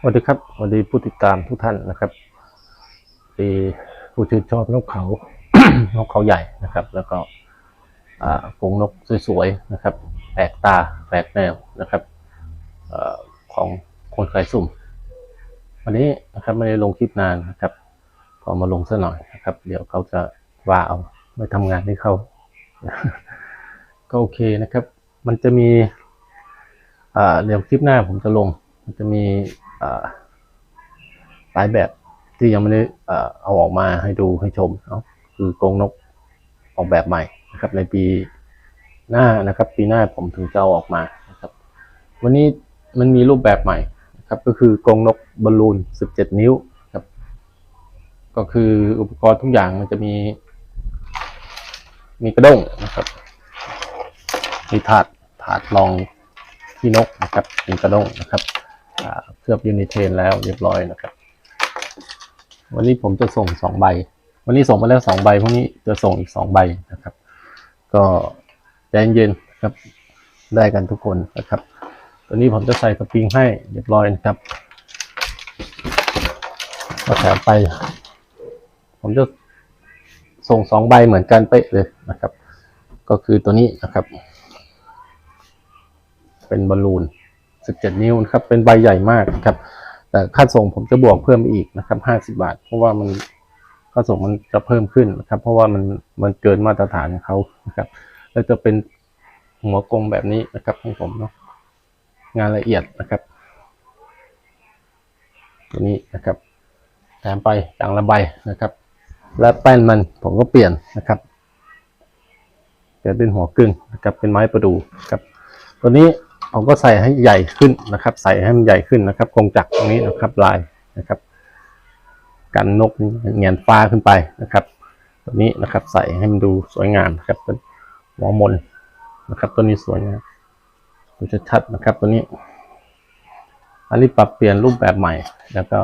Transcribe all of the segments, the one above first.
สวัสดีครับสวัสดีผู้ติดตามทุกท่านนะครับดีผู้ชื่นชอบนกเขา นกเขาใหญ่นะครับ แล้วก็อ่ากรงนกสวยๆนะครับแปลกตาแปลกแนวนะครับอของคนขายสุ่ม วันนี้นะครับไม่ได้ลงคลิปนานนะครับพอมาลงซะหน่อยนะครับ เดี๋ยวเขาจะว่าเอาไม่ทำงานให้เขาก็โอเคนะครับ มันจะมีเดี๋ยวคลิปหน้าผมจะลง มันจะมี หลายแบบที่ยังไม่ได้เอาออกมาให้ดูให้ชมเนาะคือกรงนกออกแบบใหม่นะครับ ในปีหน้านะครับ ปีหน้าผมถึงจะเอาออกมานะครับ วันนี้มันมีรูปแบบใหม่นะครับก็คือกรงนกบอลลูน 17 นิ้วครับ ก็คืออุปกรณ์ทุกอย่างมันจะมี มีกระด้งนะครับ มีถาดถาดรองที่นกนะครับเป็นกระด้งนะครับ เคลือบยูนิเทนแล้วเรียบร้อยนะครับ วันนี้ผมจะส่งสองใบ วันนี้ส่งไปแล้วสองใบพรุ่งนี้จะส่งอีกสองใบนะครับ ก็ใจเย็นๆครับได้กันทุกคนนะครับตัวนี้ผมจะใส่สปริงให้เรียบร้อยนะครับก็แถมไป ผมจะส่งสองใบเหมือนกันเป๊ะเลยนะครับ ก็คือตัวนี้นะครับ เป็นบอลลูน 17 นิ้วนะครับ เป็นใบใหญ่มากนะครับ แต่ค่าส่งผมจะบวกเพิ่มอีกนะครับ50 บาท เพราะว่ามันค่าส่งมันจะเพิ่มขึ้นนะครับ เพราะว่ามันมันเกินมาตรฐานของเขานะครับ แล้วจะเป็นหัวกลมแบบนี้นะครับของผมเนาะงานละเอียดนะครับ ตัวนี้นะครับแถมไปอย่างละใบนะครับ และแป้นมันผมก็เปลี่ยนนะครับเปลี่ยนเป็นหัวกึ่งนะครับเป็นไม้ประดูครับ ตัวนี้ ผมก็ใส่ให้ใหญ่ขึ้นนะครับ ใส่ให้มันใหญ่ขึ้นนะครับกรงจักรตรงนี้นะครับลายนะครับ กันนกเงียนฟ้าขึ้นไปนะครับ ตัวนี้นะครับใส่ให้มันดูสวยงามนะครับเป็นหัวมนนะครับ ตัวนี้สวยงามดูชัดๆนะครับ ตัวนี้อันนี้ปรับเปลี่ยนรูปแบบใหม่ แล้วก็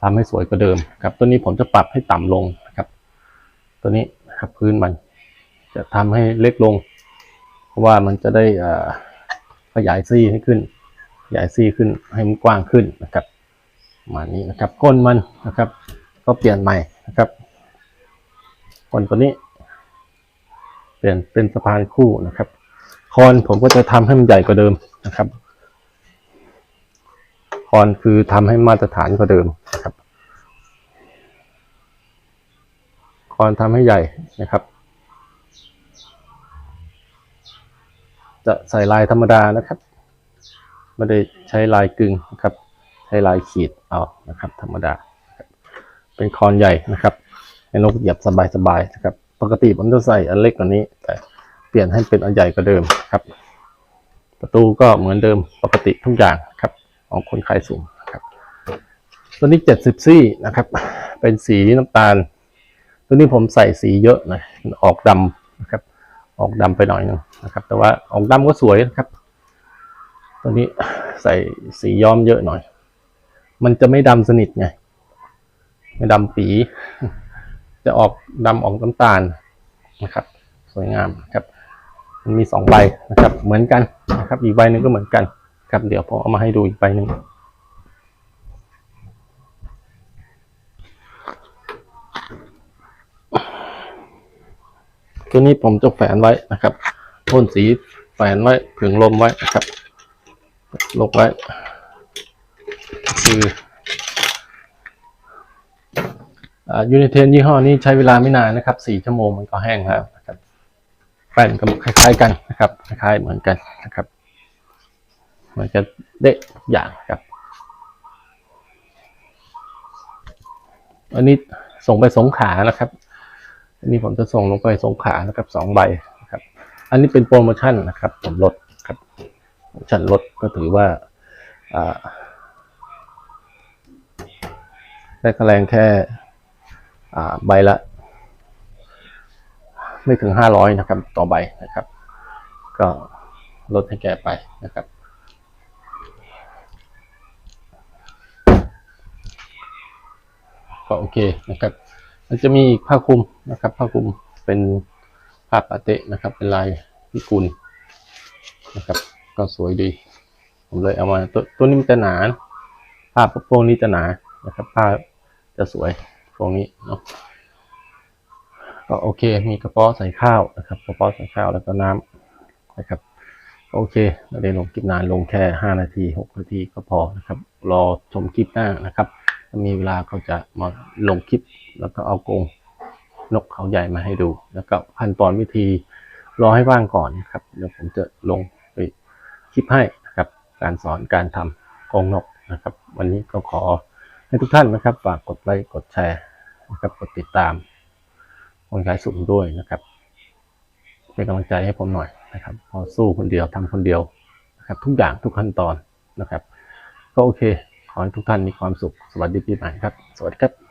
ทำให้สวยกว่าเดิมครับ ตัวนี้ผมจะปรับให้ต่ำลงนะครับ ตัวนี้นะครับพื้นมันจะทำให้เล็กลง เพราะว่ามันจะได้อ่า ขยายซี่ให้ขึ้น ขยายซี่ขึ้นให้มันกว้างขึ้นนะครับมานี้นะครับก้นมันนะครับ ก็เปลี่ยนใหม่นะครับก้นตัวนี้ เปลี่ยนเป็นสะพานคู่นะครับคอนผมก็จะทำให้มันใหญ่กว่าเดิมนะครับคอนคือทำให้มาตรฐานกว่าเดิมนะครับคอนทำให้ใหญ่นะครับ จะใส่ลายธรรมดานะครับ ไม่ได้ใช้ลายกึ่งนะครับ ใช้ลายขีดเอานะครับ ธรรมดา เป็นคอนใหญ่นะครับให้นกเหยียบสบายๆนะครับ ปกติผมจะใส่อันเล็กกว่านี้ แต่เปลี่ยนให้เป็นอันใหญ่กว่าเดิมครับ ประตูก็เหมือนเดิมปกติทุกอย่างครับ ของคนขายสูงนะครับ ตัวนี้เจ็ดสิบซี่นะครับ เป็นสีน้ำตาล ตัวนี้ผมใส่สีเยอะหนะออกดำนะครับ ออกดำไปหน่อยนึงนะครับ แต่ว่าออกดำก็สวยนะครับตัวนี้ใส่สีย้อมเยอะหน่อย มันจะไม่ดำสนิทไง ไม่ดำปี จะออกดำออกน้ำตาลนะครับ สวยงามนะครับ มันมีสองใบนะครับ เหมือนกันนะครับ อีกใบหนึ่งก็เหมือนกัน ครับ เดี๋ยวผมเอามาให้ดูอีกใบหนึ่ง ตัวนี้ผมจะแฝนไว้นะครับพ่นสีแฝนไว้ผึ่งลมไว้นะครับลงไว้ คือยูนิเทนยี่ห้อนี้ใช้เวลาไม่นานนะครับสี่ชั่วโมงมันก็แห้งแล้วนะครับแป้นก็คล้ายๆกันนะครับ คล้ายๆเหมือนกันนะครับเหมือนกันเด็กทุกอย่างครับ อันนี้ส่งไปสงขานะครับ อันนี้ผมจะส่งลงไปสงขานะครับสองใบนะครับ อันนี้เป็นโปรโมชั่นนะครับ ผมลดครับโปรโมชั่นลดก็ถือว่าได้ค่าแรงแค่ใบละ ไม่ถึงห้าร้อยนะครับ ต่อใบนะครับ ก็ลดให้แกไปนะครับ ก็โอเคนะครับ มันจะมีอีกผ้าคลุมนะครับ ผ้าคลุมเป็นผ้าปาเตะนะครับ เป็นลายพิกุลนะครับ ก็สวยดี ผมเลยเอามาตัวตัวนี้มันจะหนาผ้าพวกนี้จะหนานะครับผ้าจะสวยพวกนี้เนาะก็โอเค มีกระเพาะใส่ข้าวนะครับกระเพาะใส่ข้าวแล้วก็น้ำนะครับ โอเคไม่ได้ลงคลิปนานลงแค่ห้านาทีหกนาทีก็พอนะครับ รอชมคลิปหน้านะครับ มีเวลาก็จะมาลงคลิป แล้วก็เอากรงนกเขาใหญ่มาให้ดู แล้วก็ขั้นตอนวิธีรอให้ว่างก่อนนะครับ เดี๋ยวผมจะลงไปคลิปให้นะครับ การสอนการทำกรงนกนะครับ วันนี้ก็ขอให้ทุกท่านนะครับฝากกดไลค์กดแชร์นะครับกดติดตามคนขายสุ่มด้วยนะครับเป็นกำลังใจให้ผมหน่อยนะครับ พอสู้คนเดียวทำคนเดียวนะครับ ทุกอย่างทุกขั้นตอนนะครับ ก็โอเค อให้ทุกท่านมีความสุข สวัสดีปีใหม่ครับ สวัสดีครับ